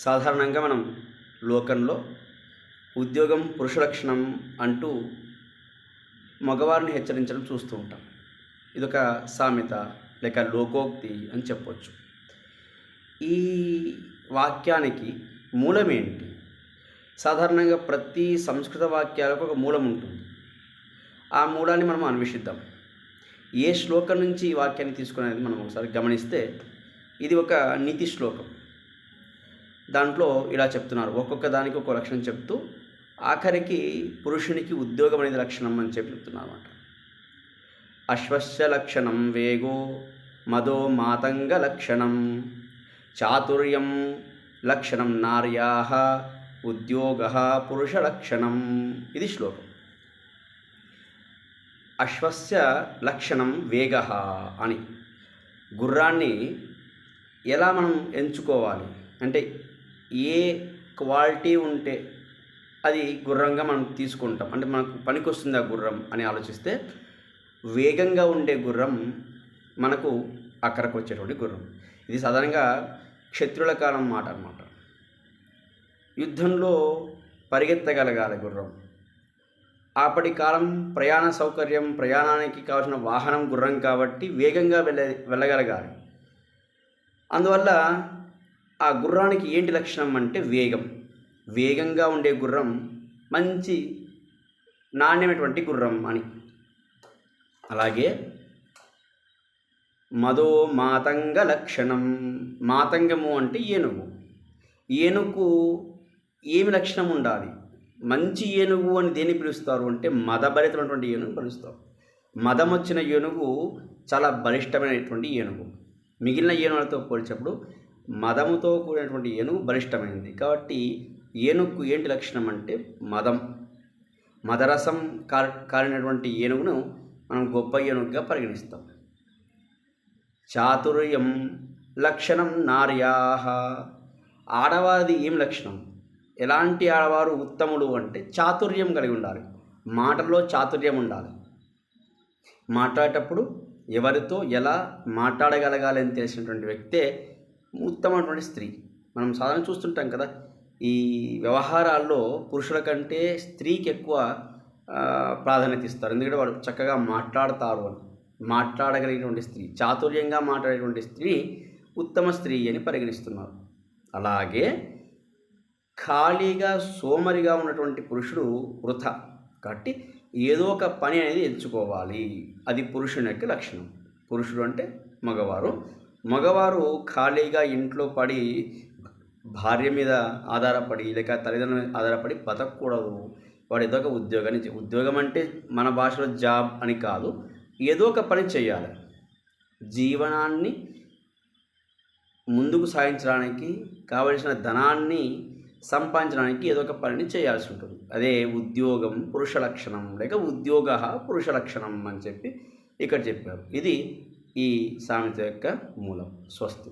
సాధారణంగా మనం లోకంలో ఉద్యోగం పురుష లక్షణం అంటూ మగవారిని హెచ్చరించడం చూస్తూ ఉంటాం. ఇదొక సామెత లేక లోకోక్తి అని చెప్పొచ్చు. ఈ వాక్యానికి మూలమేంటి? సాధారణంగా ప్రతి సంస్కృత వాక్యాలకు ఒక మూలం ఉంటుంది. ఆ మూలాన్ని మనం అన్వేషిద్దాం. ఏ శ్లోకం నుంచి ఈ వాక్యాన్ని తీసుకునేది మనం ఒకసారి గమనిస్తే ఇది ఒక నీతి శ్లోకం. దాంట్లో ఇలా చెప్తున్నారు. ఒక్కొక్క దానికి ఒక్కొక్క లక్షణం చెప్తూ ఆఖరికి పురుషునికి ఉద్యోగం అనేది లక్షణం అని చెప్పి చెప్తున్నారు అశ్వస్య లక్షణం వేగో మదో మాతంగ లక్షణం. చాతుర్యం లక్షణం నార్యా ఉద్యోగ పురుష లక్షణం. ఇది శ్లోకం. అశ్వస్య లక్షణం వేగ అని. గుర్రాన్ని ఎలా మనం ఎంచుకోవాలి? అంటే ఏ క్వాలిటీ ఉంటే అది గుర్రంగా మనం తీసుకుంటాం. అంటే మనకు పనికొస్తుంది ఆ గుర్రం అని ఆలోచిస్తే వేగంగా ఉండే గుర్రం మనకు అక్కడికి వచ్చేటువంటి గుర్రం. ఇది సాధారణంగా క్షత్రుల కాలం మాట అనమాట యుద్ధంలో పరిగెత్తగలగాలి గుర్రం. అప్పటి కాలం ప్రయాణ సౌకర్యం ప్రయాణానికి కావాల్సిన వాహనం గుర్రం కాబట్టి వేగంగా వెళ్ళ వెళ్ళగలగాలి. అందువల్ల ఆ గుర్రానికి ఏంటి లక్షణం అంటే వేగం. వేగంగా ఉండే గుర్రం మంచి నాణ్యమైనటువంటి గుర్రం అని. అలాగే మదో మాతంగ లక్షణం. మాతంగము అంటే ఏనుగు. ఏనుగు ఏమి లక్షణం ఉండాలి? మంచి ఏనుగు అని దేన్ని పిలుస్తారు? అంటే మదభరితమైనటువంటి ఏనుగు పిలుస్తారు. మదం వచ్చిన ఏనుగు చాలా బలిష్టమైనటువంటి ఏనుగు. మిగిలిన ఏనుగులతో పోల్చినప్పుడు మదముతో కూడినటువంటి ఏనుగు బలిష్టమైనది కాబట్టి ఏనుగుకు ఏంటి లక్షణం అంటే మదం. మదరసం కార్ కారినటువంటి ఏనుగును మనం గొప్ప ఏనుగుగా పరిగణిస్తాం. చాతుర్యం లక్షణం నార్యాహ. ఆడవారిది ఏం లక్షణం? ఎలాంటి ఆడవారు ఉత్తముడు అంటే చాతుర్యం కలిగి ఉండాలి. మాటల్లో చాతుర్యం ఉండాలి. మాట్లాడేటప్పుడు ఎవరితో ఎలా మాట్లాడగలగాలి అని తెలిసినటువంటి వ్యక్తే ఉత్తమమైనటువంటి స్త్రీ. మనం సాధారణ చూస్తుంటాం కదా ఈ వ్యవహారాల్లో పురుషుల కంటే స్త్రీకి ఎక్కువ ప్రాధాన్యత ఇస్తారు. ఎందుకంటే వాడు చక్కగా మాట్లాడతారు అని. మాట్లాడగలిగినటువంటి స్త్రీ చాతుర్యంగా మాట్లాడేటువంటి స్త్రీ ఉత్తమ స్త్రీ అని పరిగణిస్తున్నారు. అలాగే ఖాళీగా సోమరిగా ఉన్నటువంటి పురుషుడు వృథ కాబట్టి ఏదో ఒక పని అనేది ఎంచుకోవాలి. అది పురుషుని యొక్క లక్షణం. పురుషుడు అంటే మగవారు. మగవారు ఖాళీగా ఇంట్లో పడి భార్య మీద ఆధారపడి లేక తల్లిదండ్రుల మీద ఆధారపడి బతకూడదు. వాడు ఏదో ఒక ఉద్యోగాన్ని ఉద్యోగం అంటే మన భాషలో జాబ్ అని కాదు ఏదో ఒక పని చేయాలి జీవనాన్ని ముందుకు సాగించడానికి కావలసిన ధనాన్ని సంపాదించడానికి ఏదో ఒక పనిని చేయాల్సి ఉంటుంది. అదే ఉద్యోగం పురుష లక్షణం లేక ఉద్యోగ పురుష లక్షణం అని చెప్పి ఇక్కడ చెప్పారు. ఇది ఈ సామెత యొక్క మూలం స్వస్తి.